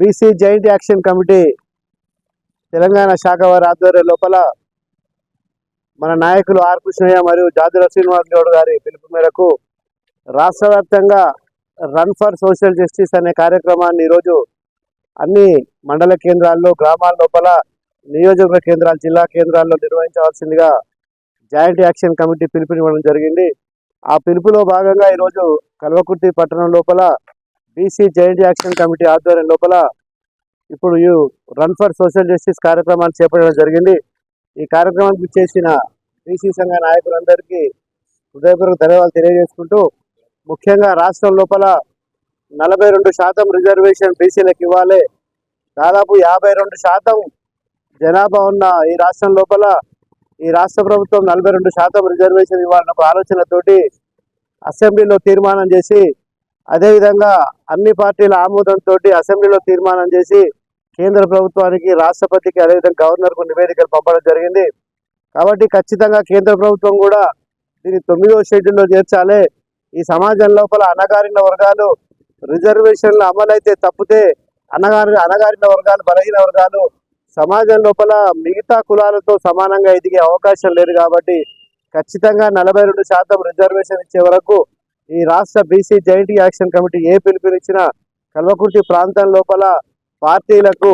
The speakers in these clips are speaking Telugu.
B C joint action committee Telangana శాఖ వారి ఆధ్వర్యం లోపల మన నాయకులు ఆర్ కృష్ణయ్య మరియు జాతుల శ్రీనివాస్ గౌడ్ గారి పిలుపు మేరకు రాష్ట్ర వ్యాప్తంగా రన్ ఫర్ సోషల్ జస్టిస్ అనే కార్యక్రమాన్ని ఈరోజు అన్ని మండల కేంద్రాల్లో గ్రామాల లోపల నియోజకవర్గ కేంద్రాలు జిల్లా కేంద్రాల్లో నిర్వహించవలసిందిగా జాయింట్ యాక్షన్ కమిటీ పిలుపునివ్వడం జరిగింది. ఆ పిలుపులో భాగంగా ఈరోజు కల్వకుర్తి పట్టణం లోపల బీసీ జాయింట్ యాక్షన్ కమిటీ ఆధ్వర్యం లోపల ఇప్పుడు ఈ రన్ ఫర్ సోషల్ జస్టిస్ కార్యక్రమాన్ని చేపట్టడం జరిగింది. ఈ కార్యక్రమానికి చేసిన బీసీ సంఘ నాయకులందరికీ హృదయపూర్వక ధన్యవాదాలు తెలియజేసుకుంటూ ముఖ్యంగా రాష్ట్రం లోపల నలభై రెండు శాతం రిజర్వేషన్ బీసీలకు ఇవ్వాలి. దాదాపు యాభై రెండు శాతం జనాభా ఉన్న ఈ రాష్ట్రం లోపల ఈ రాష్ట్ర ప్రభుత్వం నలభై రెండు శాతం రిజర్వేషన్ ఇవ్వాలన్న ఒక ఆలోచనతోటి అసెంబ్లీలో తీర్మానం చేసి అదేవిధంగా అన్ని పార్టీల ఆమోదంతో అసెంబ్లీలో తీర్మానం చేసి కేంద్ర ప్రభుత్వానికి రాష్ట్రపతికి అదేవిధంగా గవర్నర్కు నివేదికలు పంపడం జరిగింది. కాబట్టి ఖచ్చితంగా కేంద్ర ప్రభుత్వం కూడా దీన్ని తొమ్మిదో షెడ్యూల్లో చేర్చాలి. ఈ సమాజం లోపల అనగారిన వర్గాలు రిజర్వేషన్లు అమలైతే తప్పితే అనగారి అనగారిన వర్గాలు బలహీన వర్గాలు సమాజం లోపల మిగతా కులాలతో సమానంగా ఎదిగే అవకాశం లేదు కాబట్టి ఖచ్చితంగా నలభై రెండు శాతం రిజర్వేషన్ ఇచ్చే వరకు ఈ రాష్ట్ర B C joint action committee ఏ పిలుపునిచ్చినా కల్వకుర్తి ప్రాంతం లోపల పార్టీలకు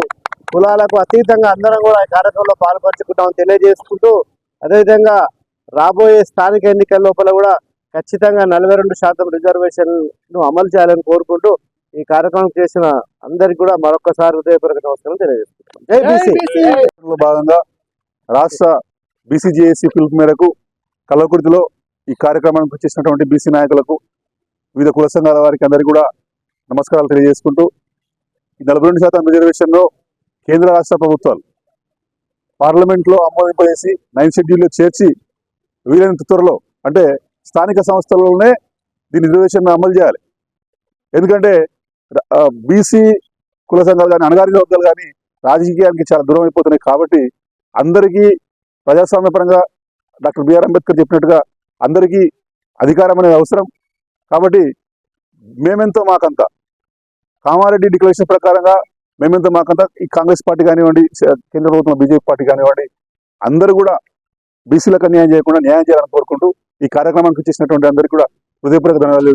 కులాలకు అతీతంగా అందరం కూడా ఈ కార్యక్రమంలో పాల్పంచుకుంటామని తెలియజేసుకుంటూ అదేవిధంగా రాబోయే స్థానిక ఎన్నికల లోపల కూడా ఖచ్చితంగా నలభై రెండు శాతం రిజర్వేషన్ను అమలు చేయాలని కోరుకుంటూ ఈ కార్యక్రమం చేసిన అందరికి కూడా మరొకసారి హృదయపూర్వక నమస్కారం తెలియజేస్తున్నాం జై బీసీ! లో భాగంగా రాష్ట్ర బీసీజేఏసీ పిలుపు మేరకు కల్లకుర్తిలో ఈ కార్యక్రమానికి వచ్చేసినటువంటి బీసీ నాయకులకు వివిధ కుల సంఘాల వారికి అందరికీ కూడా నమస్కారాలు తెలియజేసుకుంటూ ఈ నలభై రెండు శాతం రిజర్వేషన్లో కేంద్ర రాష్ట్ర ప్రభుత్వాలు పార్లమెంట్లో ఆమోదింపజేసి నైన్ షెడ్యూల్లో చేర్చి వీలైనంత త్వరలో అంటే స్థానిక సంస్థలలోనే దీని రిజర్వేషన్ అమలు చేయాలి. ఎందుకంటే బీసీ కుల సంఘాలు కానీ అణగారిన వర్గాలు కానీ రాజకీయానికి చాలా దూరం అయిపోతున్నాయి కాబట్టి అందరికీ ప్రజాస్వామ్యపరంగా డాక్టర్ బిఆర్ అంబేద్కర్ చెప్పినట్టుగా అందరికీ అధికారం అనేది అవసరం. కాబట్టి మేమెంతో మాకంత. కామారెడ్డి డిక్లరేషన్ ప్రకారంగా మేమెంతో మాకంత ఈ కాంగ్రెస్ పార్టీ కానివ్వండి కేంద్ర ప్రభుత్వం బీజేపీ పార్టీ కానివ్వండి అందరూ కూడా బీసీలకు అన్యాయం చేయకుండా న్యాయం చేయాలని కోరుకుంటూ ఈ కార్యక్రమానికి చేసినటువంటి అందరికీ కూడా హృదయపూర్వక ధన్యవాదాలు